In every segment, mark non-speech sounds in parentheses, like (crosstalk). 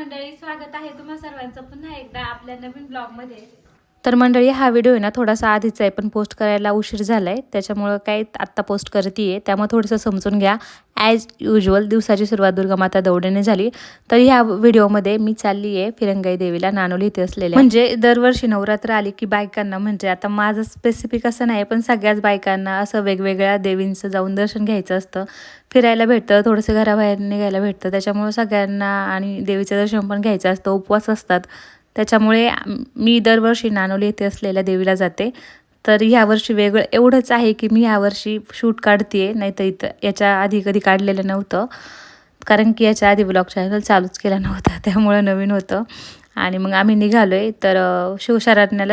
मंडळी स्वागत आहे तुम्हा सर्वांचं पुन्हा एकदा आपल्या नवीन ब्लॉगमध्ये तर मंडळी हा व्हिडिओ आहे ना थोडासा आधीचा आहे पण पोस्ट करायला उशीर झाला आहे त्याच्यामुळं काय आत्ता पोस्ट करते आहे त्यामुळे थोडंसं समजून घ्या. ॲज युजल दिवसाची सुरुवात दुर्गामाता दौडीने झाली. तर ह्या व्हिडिओमध्ये मी चालली आहे फिरंगाई देवीला. नानोली इथे असलेले म्हणजे दरवर्षी नवरात्र आली की बायकांना म्हणजे आता माझं स्पेसिफिक असं नाही पण सगळ्याच बायकांना असं वेगवेगळ्या देवींचं जाऊन दर्शन घ्यायचं असतं. फिरायला भेटतं थोडंसं घराबाहेर निघायला भेटतं. त्याच्यामुळं सगळ्यांना आणि देवीचं दर्शन पण घ्यायचं असतं. उपवास असतात. त्याच्यामुळे मी दरवर्षी नानोली येथे असलेल्या देवीला जाते. तर ह्यावर्षी वेगळं. एवढंच आहे की मी यावर्षी शूट काढते नाही तर इथं याच्या आधी कधी काढलेलं नव्हतं. कारण की याच्या आधी ब्लॉग चॅनल चालूच केला नव्हता (laughs) त्यामुळं नवीन होतं. आणि मग आम्ही निघालो आहे तर अ,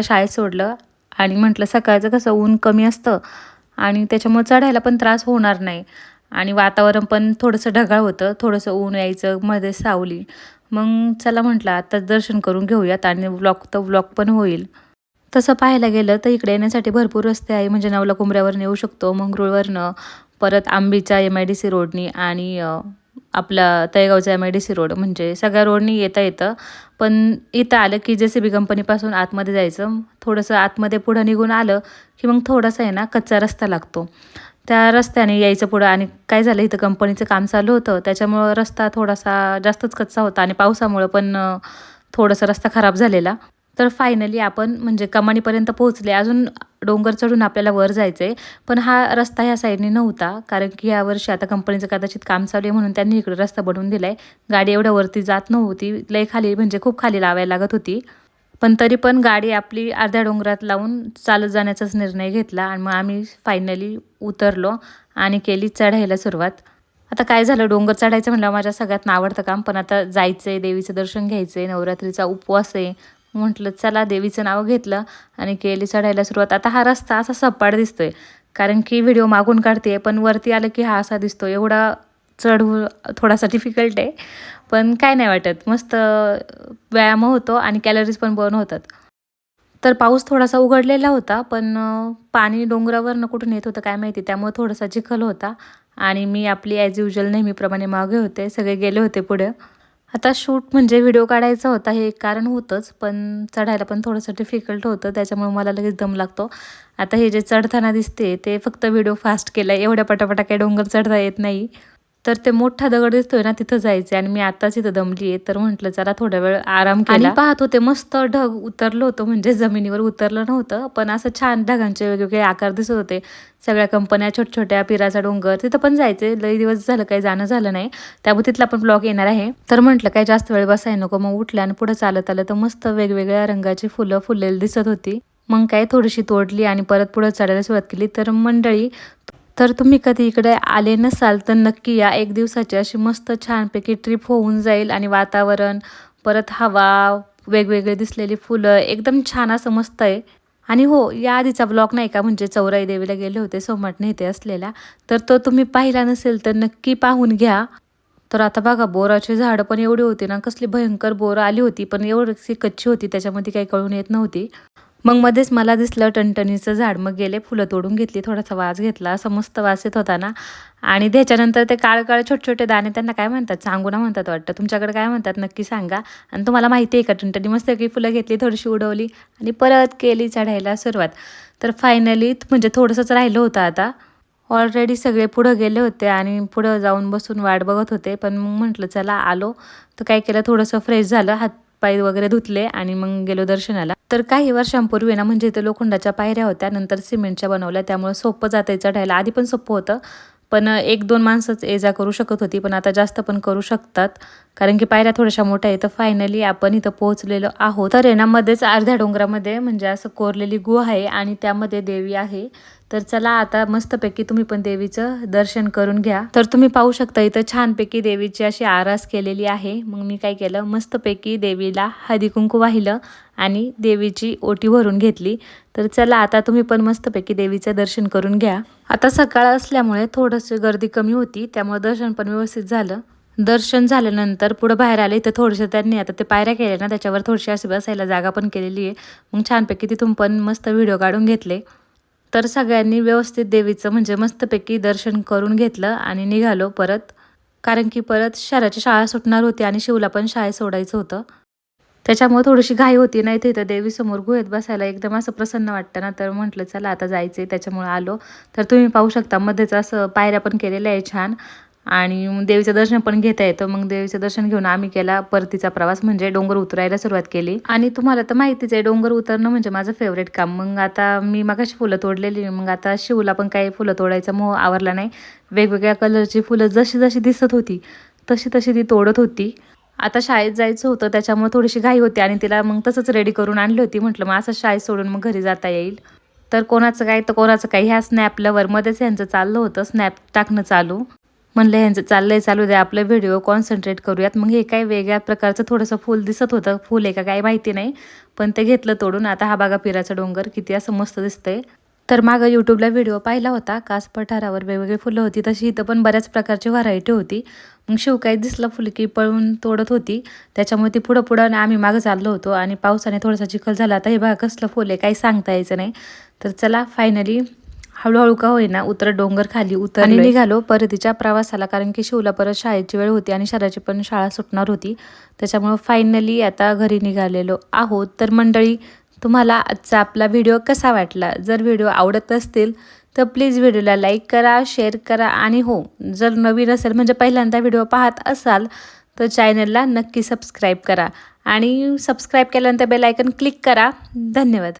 शाळेत सोडलं. आणि म्हटलं सकाळचं कसं ऊन कमी असतं आणि त्याच्यामुळे चढायला पण त्रास होणार नाही. आणि वातावरण पण थोडंसं ढगाळ होतं थोडंसं ऊन यायचं मध्ये सावली. मग चला म्हटलं आता दर्शन करून घेऊयात आणि ब्लॉग तर ब्लॉग पण होईल. तसं पाहायला गेलं तर इकडे येण्यासाठी भरपूर रस्ते आहे. म्हणजे नवला कुंभऱ्यावरनं येऊ शकतो मंगरुळवरनं परत आंबीच्या एम आय डी सी रोडनी आणि आपला तळेगावचा M I D C road. म्हणजे सगळ्या रोडनी येता येतं. पण इथं आलं की जे सी बी कंपनीपासून आतमध्ये जायचं. थोडंसं आतमध्ये पुढं निघून आलं की मग थोडासा आहे ना कच्चा रस्ता लागतो. त्या रस्त्याने यायचं पुढं आणि काय झालं इथं कंपनीचं काम चालू होतं. त्याच्यामुळं रस्ता थोडासा जास्तच कच्चा होता आणि पावसामुळं पण थोडासा रस्ता खराब झालेला. तर फायनली आपण म्हणजे कमानीपर्यंत पोहोचले. अजून डोंगर चढून आपल्याला वर जायचं आहे पण हा रस्ता ह्या साईडने नव्हता. कारण की यावर्षी आता कंपनीचं कदाचित काम चालू आहे म्हणून त्यांनी इकडे रस्ता बनवून दिला आहे गाडी एवढ्या वरती जात नव्हती. लय खाली म्हणजे खूप खाली लावायला लागत होती. पण तरी पण गाडी आपली अर्ध्या डोंगरात लावून चालत जाण्याचाच निर्णय घेतला आणि मग आम्ही फायनली उतरलो आणि केली चढायला सुरुवात. आता काय झालं? डोंगर चढायचं म्हणलं माझ्या सगळ्यात आवडतं काम. पण आता जायचं आहे देवीचं दर्शन घ्यायचं आहे नवरात्रीचा उपवास आहे. म्हटलं चला देवीचं नाव घेतलं आणि केली चढायला सुरुवात. आता हा रस्ता असा सपाट दिसतोय कारण की व्हिडिओ मागून काढते पण वरती आलं की हा असा दिसतो एवढा चढ थोडासा डिफिकल्ट आहे पण काय नाही वाटत. मस्त व्यायाम होतो आणि कॅलरीज पण बर्न होतात. तर पाऊस थोडासा उघडलेला होता पण पाणी डोंगरावरनं कुठून येत होतं काय माहिती. त्यामुळे थोडासा चिखल होता आणि मी आपली ॲज युजल नेहमीप्रमाणे मागे होते सगळे गेले होते पुढं. आता शूट म्हणजे व्हिडिओ काढायचा होता हे एक कारण होतंच पण चढायला पण थोडंसं डिफिकल्ट होतं त्याच्यामुळे मला लगेच दम लागतो. आता हे जे चढताना दिसते ते फक्त व्हिडिओ फास्ट केला एवढ्या पटापटा काही डोंगर चढता येत नाही. तर ते मोठा दगड दिसतोय ना तिथं जायचं आणि मी आताच इथं दमली आहे तर म्हटलं चला थोडा वेळ आराम केला. आणि पाहत होते मस्त ढग उतरलं होतं. म्हणजे जमिनीवर उतरलं नव्हतं पण असं छान ढगांचे वेगवेगळे आकार दिसत होते. सगळ्या कंपन्या छोट्या छोट्या पिराचा डोंगर तिथं पण जायचे लई दिवस झालं काही जाणं झालं नाही. त्यामुळे तिथला पण ब्लॉग येणार आहे. तर म्हटलं काय जास्त वेळ बसायला नको. मग उठल्या आणि पुढे चालत आलं. तर मस्त वेगवेगळ्या रंगाची फुलं फुललेली दिसत होती. मग काय थोडीशी तोडली आणि परत पुढे चढायला सुरुवात केली. तर मंडळी तर तुम्ही कधी इकडे आले नसाल तर नक्की या. एक दिवसाची अशी मस्त छानपैकी ट्रिप होऊन जाईल आणि वातावरण परत हवा वेगवेगळे दिसलेली फुलं एकदम छान असं मस्त आहे. आणि हो या आधीचा ब्लॉग नाही का? म्हणजे चौराई देवीला गेले होते सोमाटणे नेते असलेला. तर तो तुम्ही पाहिला नसेल तर नक्की पाहून घ्या. तर आता बघा बोराची झाडं पण एवढी होती ना कसली भयंकर बोरं आली होती पण एवढी कच्ची होती त्याच्यामध्ये काही कळून येत नव्हती. मग मध्येच मला दिसलं टणटणीचं झाड. मग गेले फुलं तोडून घेतली थोडासा वास घेतला. असं मस्त वास येत होता ना. आणि त्याच्यानंतर ते काळ काळ छोटे छोटे दाणे त्यांना काय म्हणतात? सांगूना म्हणतात वाटतं. तुमच्याकडे काय म्हणतात? नक्की सांगा. आणि तुम्हाला माहिती आहे का टणटणी मस्त की फुलं घेतली थोडीशी उडवली आणि परत केली चढायला सुरुवात. तर फायनली म्हणजे थोडंसंच राहिलं होतं आता. ऑलरेडी सगळे पुढं गेले होते आणि पुढं जाऊन बसून वाट बघत होते. पण मग म्हटलं चला आलो. तर काय केलं? थोडंसं फ्रेश झालं. हातपाय वगैरे धुतले आणि मग गेलो दर्शनाला. तर काही वर्षांपूर्वी ना म्हणजे इथे लोखंडाच्या पायऱ्या होत्या नंतर सिमेंटच्या बनवल्या त्यामुळे सोपं जाते चढायला आधी पण सोपं होतं पण एक दोन माणसंच ये जा करू शकत होती पण आता जास्त पण करू शकतात. कारण की पायऱ्या थोड्याशा मोठ्या आहेत तर फायनली आपण इथं पोहोचलेलो आहोत. तर आहे ना मध्येच अर्ध्या डोंगरामध्ये म्हणजे असं कोरलेली गुहा आहे आणि त्यामध्ये देवी आहे. तर चला आता मस्तपैकी तुम्ही पण देवीचं दर्शन करून घ्या. तर तुम्ही पाहू शकता इथं छानपैकी देवीची अशी आरास केलेली आहे. मग मी काय केलं मस्तपैकी देवीला हळदी कुंकू वाहिलं आणि देवीची ओटी भरून घेतली. तर चला आता तुम्ही पण मस्तपैकी देवीचं दर्शन करून घ्या. आता सकाळ असल्यामुळे थोडंसं गर्दी कमी होती त्यामुळे दर्शन पण व्यवस्थित झालं. दर्शन झाल्यानंतर पुढं बाहेर आले इथं थोडंसं त्यांनी आता ते पायऱ्या केल्या ना त्याच्यावर थोडीशी अशी बसायला जागा पण केलेली आहे. मग छानपैकी तिथून पण मस्त व्हिडिओ काढून घेतले. तर सगळ्यांनी व्यवस्थित देवीचं म्हणजे मस्तपैकी दर्शन करून घेतलं आणि निघालो परत. कारण की परत शहराची शाळा सुटणार होती आणि शिवला पण शाळेत सोडायचं होतं. त्याच्यामुळे थोडीशी घाई होती नाही तर इथं देवीसमोर गुहेत बसायला एकदम असं प्रसन्न वाटतं ना. तर म्हटलं चला आता जायचं आहे त्याच्यामुळे आलो. तर तुम्ही पाहू शकता मध्येच असं पायऱ्या पण केलेल्या आहे छान. आणि मग देवीचं दर्शन पण घेता येतं. मग देवीचं दर्शन घेऊन आम्ही केला परतीचा प्रवास म्हणजे डोंगर उतरायला सुरुवात केली. आणि तुम्हाला तर माहितीच आहे डोंगर उतरणं म्हणजे माझं फेवरेट काम. मग आता मी मगाशी फुलं तोडलेली. मग आता शिवला पण काही फुलं तोडायचा मोह आवरला नाही. वेगवेगळ्या कलरची फुलं जशी जशी दिसत होती तशी तशी ती तोडत होती. आता शाळेत जायचं होतं त्याच्यामुळे थोडीशी घाई होती आणि तिला मग तसंच रेडी करून आणली होती. म्हटलं मग असं शाळेत सोडून मग घरी जाता येईल. तर कोणाचं काय तर कोणाचं काय ह्या स्नॅप लवरमध्येच ह्यांचं चाललं होतं स्नॅप टाकणं चालू. म्हणलं ह्यांचं चाललंय चालू द्या आपलं व्हिडिओ कॉन्सन्ट्रेट करूयात. मग हे काय वेगळ्या प्रकारचं थोडंसं फूल दिसत होतं. फूल आहे का काय माहिती नाही. पण ते घेतलं तोडून. आता हा बागा पिराचा डोंगर किती असं मस्त दिसतंय. तर मागं यूट्यूबला व्हिडिओ पाहिला होता. कास पठारावर वेगवेगळी फुलं होती. तशी इथं पण बऱ्याच प्रकारची व्हरायटी होती. मग शिव दिसला दिसलं पळून तोडत होती. त्याच्यामुळे ती पुढं पुढं आम्ही मागं चाललो होतो आणि पावसाने थोडासा चिखल झाला. आता हे बघा कसलं फुल आहे. काही सांगता यायचं नाही. तर चला फायनली हळूहळू का होईना उतर डोंगर खाली उतर आणि निघालो परतीच्या प्रवासाला कारण की शिवला परत शाळेची वेळ होती आणि शहराची पण शाळा सुटणार होती. त्याच्यामुळं फायनली आता घरी निघालेलो आहोत. तर मंडळी तुम्हाला आजचा आपला व्हिडिओ कसा वाटला? जर व्हिडिओ आवडत असतील तर प्लीज व्हिडिओला लाईक करा शेअर करा आणि हो जर नवीन असेल म्हणजे पहिल्यांदा व्हिडिओ पाहत असाल तर चॅनलला नक्की सबस्क्राईब करा आणि सबस्क्राईब केल्यानंतर बेल आयकन क्लिक करा. धन्यवाद.